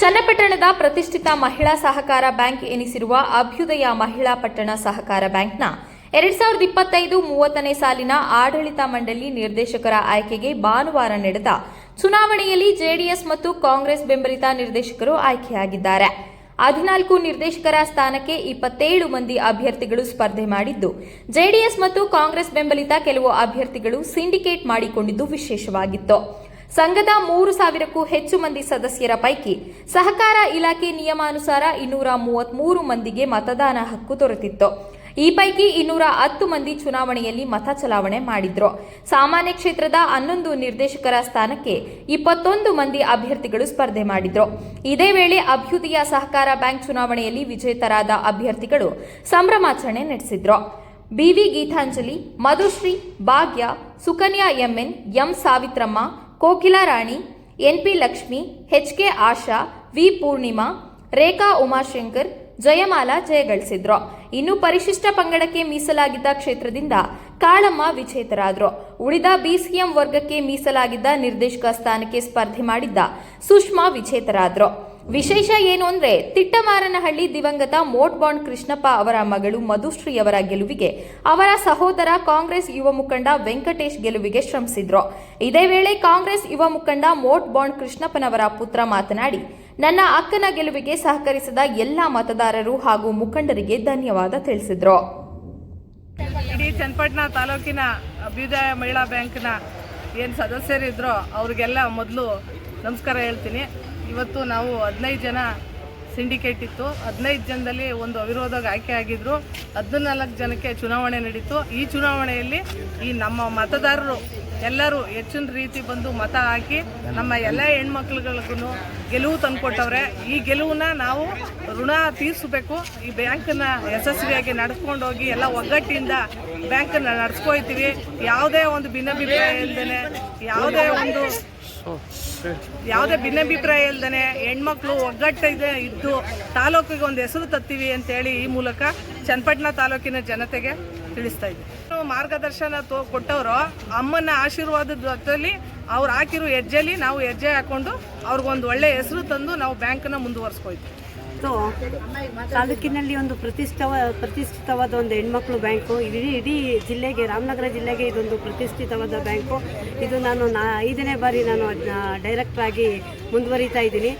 ಚನ್ನಪಟ್ಟಣದ ಪ್ರತಿಷ್ಠಿತ ಮಹಿಳಾ ಸಹಕಾರ ಬ್ಯಾಂಕ್ ಎನಿಸಿರುವ ಅಭ್ಯುದಯ ಮಹಿಳಾ ಪಟ್ಟಣ ಸಹಕಾರ ಬ್ಯಾಂಕ್ನ ಎರಡ್ ಸಾವಿರದ ಇಪ್ಪತ್ತೈದು ಮೂವತ್ತನೇ ಸಾಲಿನ ಆಡಳಿತ ಮಂಡಳಿ ನಿರ್ದೇಶಕರ ಆಯ್ಕೆಗೆ ಭಾನುವಾರ ನಡೆದ ಚುನಾವಣೆಯಲ್ಲಿ ಜೆಡಿಎಸ್ ಮತ್ತು ಕಾಂಗ್ರೆಸ್ ಬೆಂಬಲಿತ ನಿರ್ದೇಶಕರು ಆಯ್ಕೆಯಾಗಿದ್ದಾರೆ. ಹದಿನಾಲ್ಕು ನಿರ್ದೇಶಕರ ಸ್ಥಾನಕ್ಕೆ ಇಪ್ಪತ್ತೇಳು ಮಂದಿ ಅಭ್ಯರ್ಥಿಗಳು ಸ್ಪರ್ಧೆ ಮಾಡಿದ್ದು, ಜೆಡಿಎಸ್ ಮತ್ತು ಕಾಂಗ್ರೆಸ್ ಬೆಂಬಲಿತ ಕೆಲವು ಅಭ್ಯರ್ಥಿಗಳು ಸಿಂಡಿಕೇಟ್ ಮಾಡಿಕೊಂಡಿದ್ದು ವಿಶೇಷವಾಗಿತ್ತು. ಸಂಘದ ಮೂರು ಸಾವಿರಕ್ಕೂ ಹೆಚ್ಚು ಮಂದಿ ಸದಸ್ಯರ ಪೈಕಿ ಸಹಕಾರ ಇಲಾಖೆ ನಿಯಮಾನುಸಾರ ಇನ್ನೂರ ಮೂವತ್ಮೂರು ಮಂದಿಗೆ ಮತದಾನ ಹಕ್ಕು ದೊರೆತಿತ್ತು. ಈ ಪೈಕಿ ಇನ್ನೂರ ಹತ್ತು ಮಂದಿ ಚುನಾವಣೆಯಲ್ಲಿ ಮತ ಚಲಾವಣೆ ಮಾಡಿದ್ರು. ಸಾಮಾನ್ಯ ಕ್ಷೇತ್ರದ ಹನ್ನೊಂದು ನಿರ್ದೇಶಕರ ಸ್ಥಾನಕ್ಕೆ ಇಪ್ಪತ್ತೊಂದು ಮಂದಿ ಅಭ್ಯರ್ಥಿಗಳು ಸ್ಪರ್ಧೆ ಮಾಡಿದ್ರು. ಇದೇ ವೇಳೆ ಅಭ್ಯುದಯ ಸಹಕಾರ ಬ್ಯಾಂಕ್ ಚುನಾವಣೆಯಲ್ಲಿ ವಿಜೇತರಾದ ಅಭ್ಯರ್ಥಿಗಳು ಸಂಭ್ರಮಾಚರಣೆ ನಡೆಸಿದ್ರು. BV Geetanjali, Madhushree, Bhagya, Sukanya MN, M Savithramma Kokila Rani NP Lakshmi, H K Asha, V Poornima, Rekha Umashankar, Jayamala ಜಯಗಳಿಸಿದ್ರು. ಇನ್ನು ಪರಿಶಿಷ್ಟ ಪಂಗಡಕ್ಕೆ ಮೀಸಲಾಗಿದ್ದ ಕ್ಷೇತ್ರದಿಂದ ಕಾಳಮ್ಮ ವಿಜೇತರಾದ್ರು. ಉಳಿದ ಬಿಸಿಎಂ ವರ್ಗಕ್ಕೆ ಮೀಸಲಾಗಿದ್ದ ನಿರ್ದೇಶಕ ಸ್ಥಾನಕ್ಕೆ ಸ್ಪರ್ಧೆ ಮಾಡಿದ್ದ ಸುಷ್ಮಾ ವಿಜೇತರಾದ್ರು. ವಿಶೇಷ ಏನು ಅಂದ್ರೆ ತಿಟ್ಟಮಾರನಹಳ್ಳಿ ದಿವಂಗತ ಮೋಟ್ ಬಾಂಡ್ ಕೃಷ್ಣಪ್ಪ ಅವರ ಮಗಳು ಮಧುಶ್ರೀ ಅವರ ಗೆಲುವಿಗೆ ಅವರ ಸಹೋದರ ಕಾಂಗ್ರೆಸ್ ಯುವ ಮುಖಂಡ ವೆಂಕಟೇಶ್ ಗೆಲುವಿಗೆ ಶ್ರಮಿಸಿದ್ರು. ಇದೇ ವೇಳೆ ಕಾಂಗ್ರೆಸ್ ಯುವ ಮುಖಂಡ ಮೋಟ್ ಬಾಂಡ್ ಕೃಷ್ಣಪ್ಪನವರ ಪುತ್ರ ಮಾತನಾಡಿ, ನನ್ನ ಅಕ್ಕನ ಗೆಲುವಿಗೆ ಸಹಕರಿಸಿದ ಎಲ್ಲ ಮತದಾರರು ಹಾಗೂ ಮುಖಂಡರಿಗೆ ಧನ್ಯವಾದ ತಿಳಿಸಿದ್ರು. ಇಡೀ ಚನ್ನಪಟ್ಟಣ ತಾಲೂಕಿನ ಅಭ್ಯುದಯ ಮಹಿಳಾ ಬ್ಯಾಂಕ್ನ ಏನು ಸದಸ್ಯರಿದ್ರೋ ಅವ್ರಿಗೆಲ್ಲ ಮೊದಲು ನಮಸ್ಕಾರ ಹೇಳ್ತೀನಿ. ಇವತ್ತು ನಾವು ಹದಿನೈದು ಜನ ಸಿಂಡಿಕೇಟ್ ಇತ್ತು. ಹದಿನೈದು ಜನದಲ್ಲಿ ಒಂದು ಅವಿರೋಧವಾಗಿ ಆಯ್ಕೆ ಆಗಿದ್ರು. ಹದಿನಾಲ್ಕು ಜನಕ್ಕೆ ಚುನಾವಣೆ ನಡೀತು. ಈ ಚುನಾವಣೆಯಲ್ಲಿ ಈ ನಮ್ಮ ಮತದಾರರು ಎಲ್ಲರೂ ಹೆಚ್ಚಿನ ರೀತಿ ಬಂದು ಮತ ಹಾಕಿ ನಮ್ಮ ಎಲ್ಲ ಹೆಣ್ಮಕ್ಳುಗಳಿಗೂ ಗೆಲುವು ತಂದುಕೊಟ್ಟವ್ರೆ. ಈ ಗೆಲುವನ್ನ ನಾವು ಋಣ ತೀರಿಸಬೇಕು. ಈ ಬ್ಯಾಂಕನ್ನ ಯಶಸ್ವಿಯಾಗಿ ನಡೆಸ್ಕೊಂಡು ಹೋಗಿ ಎಲ್ಲ ಒಗ್ಗಟ್ಟಿಂದ ಬ್ಯಾಂಕನ್ನ ನಡೆಸ್ಕೊಯ್ತೀವಿ ಯಾವುದೇ ಒಂದು ಭಿನ್ನಭಿಪ್ರಾಯ ಇಲ್ದೇನೆ, ಯಾವುದೇ ಒಂದು ಯಾವುದೇ ಭಿನ್ನಾಭಿಪ್ರಾಯ ಇಲ್ದೇನೆ ಹೆಣ್ಮಕ್ಳು ಒಗ್ಗಟ್ಟಿದೆ ಇದ್ದು ತಾಲೂಕಿಗೆ ಒಂದು ಹೆಸರು ತತ್ತೀವಿ ಅಂತೇಳಿ ಈ ಮೂಲಕ ಚನ್ನಪಟ್ಟಣ ತಾಲೂಕಿನ ಜನತೆಗೆ ತಿಳಿಸ್ತಾ ಇದ್ದೀವಿ ಮಾರ್ಗದರ್ಶನ ತೋ ಕೊಟ್ಟವರು ಅಮ್ಮನ ಆಶೀರ್ವಾದದ ಜೊತೆಲಿ ಅವ್ರು ಹಾಕಿರೋ ಹೆಜ್ಜೆಲಿ ನಾವು ಹೆಜ್ಜೆ ಹಾಕೊಂಡು ಅವ್ರಿಗೊಂದು ಒಳ್ಳೆ ಹೆಸರು ತಂದು ನಾವು ಬ್ಯಾಂಕನ್ನ ಮುಂದುವರ್ಸ್ಕೊಯ್ತೀವಿ. ಸೊ ತಾಲೂಕಿನಲ್ಲಿ ಒಂದು ಪ್ರತಿಷ್ಠವ ಪ್ರತಿಷ್ಠಿತವಾದ ಒಂದು ಹೆಣ್ಮಕ್ಳು ಬ್ಯಾಂಕು. ಇಡೀ ಇಡೀ ಜಿಲ್ಲೆಗೆ, ರಾಮನಗರ ಜಿಲ್ಲೆಗೆ ಇದೊಂದು ಪ್ರತಿಷ್ಠಿತವಾದ ಬ್ಯಾಂಕು. ಇದು ನಾನು ನಾ, ಐದನೇ ಬಾರಿ ನಾನು ಡೈರೆಕ್ಟರ್ ಆಗಿ ಮುಂದುವರಿತಾ ಇದ್ದೀನಿ.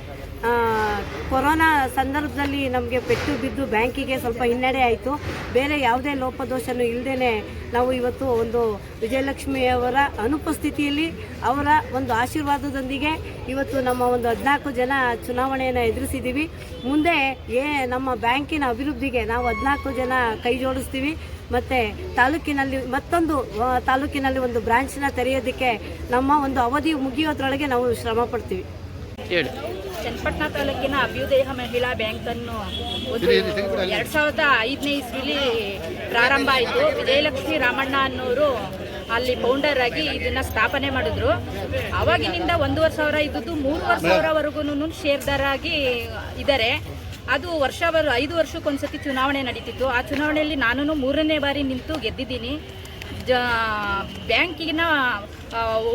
ಕೊರೋನಾ ಸಂದರ್ಭದಲ್ಲಿ ನಮಗೆ ಪೆಟ್ಟು ಬಿದ್ದು ಬ್ಯಾಂಕಿಗೆ ಸ್ವಲ್ಪ ಹಿನ್ನಡೆ ಆಯಿತು. ಬೇರೆ ಯಾವುದೇ ಲೋಪದೋಷನೂ ಇಲ್ಲದೇ ನಾವು ಇವತ್ತು ಒಂದು ವಿಜಯಲಕ್ಷ್ಮಿಯವರ ಅನುಪಸ್ಥಿತಿಯಲ್ಲಿ ಅವರ ಒಂದು ಆಶೀರ್ವಾದದೊಂದಿಗೆ ಇವತ್ತು ನಮ್ಮ ಒಂದು ಹದಿನಾಲ್ಕು ಜನ ಚುನಾವಣೆಯನ್ನು ಎದುರಿಸಿದ್ದೀವಿ. ಮುಂದೆ ಏ ನಮ್ಮ ಬ್ಯಾಂಕಿನ ಅಭಿವೃದ್ಧಿಗೆ ನಾವು ಹದಿನಾಲ್ಕು ಜನ ಕೈ ಜೋಡಿಸ್ತೀವಿ. ಮತ್ತು ತಾಲೂಕಿನಲ್ಲಿ ಮತ್ತೊಂದು ತಾಲೂಕಿನಲ್ಲಿ ಒಂದು ಬ್ರಾಂಚ್ನ ತೆರೆಯೋದಕ್ಕೆ ನಮ್ಮ ಒಂದು ಅವಧಿ ಮುಗಿಯೋದ್ರೊಳಗೆ ನಾವು ಶ್ರಮ ಪಡ್ತೀವಿ. ಹೇಳಿ. ಚನ್ನಪಟ್ಟಣ ತಾಲೂಕಿನ ಅಭ್ಯುದಯ ಮಹಿಳಾ ಬ್ಯಾಂಕ್ ಅನ್ನು ಒಂದು ಎರಡ್ ಸಾವಿರದ ಐದನೇ ಇಸ್ವಿಲಿ ಪ್ರಾರಂಭ ಆಯಿತು. ವಿಜಯಲಕ್ಷ್ಮಿ ರಾಮಣ್ಣ ಅನ್ನೋರು ಅಲ್ಲಿ ಫೌಂಡರ್ ಆಗಿ ಇದನ್ನ ಸ್ಥಾಪನೆ ಮಾಡಿದ್ರು. ಅವಾಗಿನಿಂದ ಒಂದೂವರೆ ಸಾವಿರ ಇದ್ದದ್ದು ಮೂರುವರೆ ಸಾವಿರವರೆಗೂ ಶೇರ್ದಾರ ಆಗಿ ಇದ್ದಾರೆ ಅದು ವರ್ಷ ಬರು ಐದು ವರ್ಷಕ್ಕೊಂದ್ಸತಿ ಚುನಾವಣೆ ನಡೀತಿತ್ತು. ಆ ಚುನಾವಣೆಯಲ್ಲಿ ನಾನು ಮೂರನೇ ಬಾರಿ ನಿಂತು ಗೆದ್ದಿದ್ದೀನಿ. ಜ ಬ್ಯಾಂಕಿನ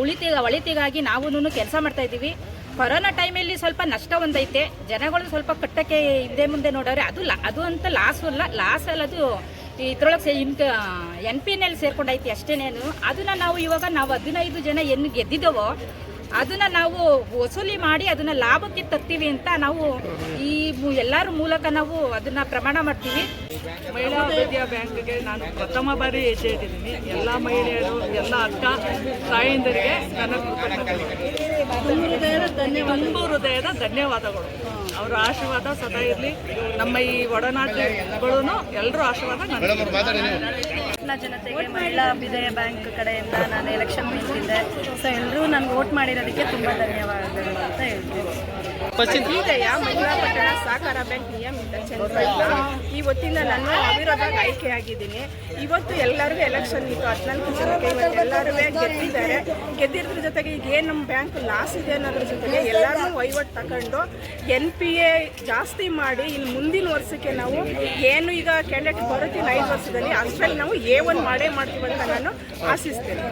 ಉಳಿತಿ ಉಳಿತಿಗ ಒಳಿತಿಗಾಗಿ ನಾವು ಕೆಲಸ ಮಾಡ್ತಾ ಇದ್ದೀವಿ. ಕೊರೋನಾ ಟೈಮಲ್ಲಿ ಸ್ವಲ್ಪ ನಷ್ಟ ಒಂದೈತೆ. ಜನಗಳು ಸ್ವಲ್ಪ ಕಟ್ಟಕ್ಕೆ ಹಿಂದೆ ಮುಂದೆ ನೋಡೋರೆ, ಅದು ಲಾ, ಅದು ಅಂತ ಲಾಸ್ ಅಲ್ಲ ಲಾಸ್ ಅಲ್ಲ ಅದು ಇದ್ರೊಳಗೆ ಸೇ ಇನ್ಕ ಎನ್ ಪಿ ಎಲ್ ಸೇರ್ಕೊಂಡೈತಿ ಅಷ್ಟೇನೇನು. ಅದನ್ನ ನಾವು ಇವಾಗ ನಾವು ಹದಿನೈದು ಜನ ಏನು ಗೆದ್ದಿದ್ದೇವೋ ಅದನ್ನ ನಾವು ವಸೂಲಿ ಮಾಡಿ ಅದನ್ನ ಲಾಭಕ್ಕೆ ತರ್ತೀವಿ ಅಂತ ನಾವು ಈ ಎಲ್ಲರ ಮೂಲಕ ನಾವು ಅದನ್ನ ಪ್ರಮಾಣ ಮಾಡ್ತೀವಿ. ಮಹಿಳಾ ಅಭಿವೃದ್ಧಿಯ ಬ್ಯಾಂಕ್ಗೆ ನಾನು ಪ್ರಥಮ ಬಾರಿ ಹೆಜ್ಜೆ ಇಟ್ಟಿದ್ದೀನಿ ಎಲ್ಲ ಮಹಿಳೆಯರು, ಎಲ್ಲ ಅಕ್ಕ ತಾಯಂದಿರಿಗೆ ನನ್ನ ತುಂಬ ಹೃದಯದ ಧನ್ಯವಾದಗಳು. ಅವರ ಆಶೀರ್ವಾದ ಸದಾ ಇರಲಿ. ನಮ್ಮ ಈ ಒಡನಾಟಗಳು ಎಲ್ಲರೂ ಆಶೀರ್ವಾದ ಎಲ್ಲ ಜನತೆಗೆ ಮಹಿಳಾ ಅಭ್ಯುದಯ ಬ್ಯಾಂಕ್ ಕಡೆಯಿಂದ ನಾನು ಎಲೆಕ್ಷನ್ ನಿಂತಿದ್ದೆ ಸೊ ಎಲ್ಲರೂ ನನಗೆ ವೋಟ್ ಮಾಡಿರೋದಕ್ಕೆ ತುಂಬ ಧನ್ಯವಾದಗಳು ಅಂತ ಹೇಳ್ತೀನಿ. ಅಭ್ಯುದಯ ಮಹಿಳಾ ಪಟ್ಟಣ ಸಹಕಾರ ಬ್ಯಾಂಕ್ ನಿಯಮಿತ ಈ ಹೊತ್ತಿಂದ ನಾನು ಅವಿರೋಧವಾಗಿ ಆಯ್ಕೆಯಾಗಿದ್ದೀನಿ ಇವತ್ತು ಎಲ್ಲರಿಗೂ ಎಲೆಕ್ಷನ್ ಇತ್ತು. ಹದಿನಾಲ್ಕು ಜನಕ್ಕೆ ಇವತ್ತು ಎಲ್ಲರೂ ಗೆದ್ದಿದ್ದಾರೆ. ಗೆದ್ದಿರೋದ್ರ ಜೊತೆಗೆ ಈಗ ಏನು ನಮ್ಮ ಬ್ಯಾಂಕ್ ಲಾಸ್ ಇದೆ ಅನ್ನೋದ್ರ ಜೊತೆಗೆ ಎಲ್ಲರೂ ವಹಿವಾಟು ತಗೊಂಡು ಎನ್ ಪಿ ಎ ಜಾಸ್ತಿ ಮಾಡಿ ಇನ್ನು ಮುಂದಿನ ವರ್ಷಕ್ಕೆ ನಾವು ಏನು ಈಗ ಕ್ಯಾಂಡಿಡೇಟ್ ಬರುತ್ತೀನಿ ಐದು ವರ್ಷದಲ್ಲಿ ಅಷ್ಟರಲ್ಲಿ ನಾವು ಎ ಒನ್ ಮಾಡೇ ಮಾಡ್ತೀವಿ ಅಂತ ನಾನು ಆಶಿಸ್ತೇನೆ.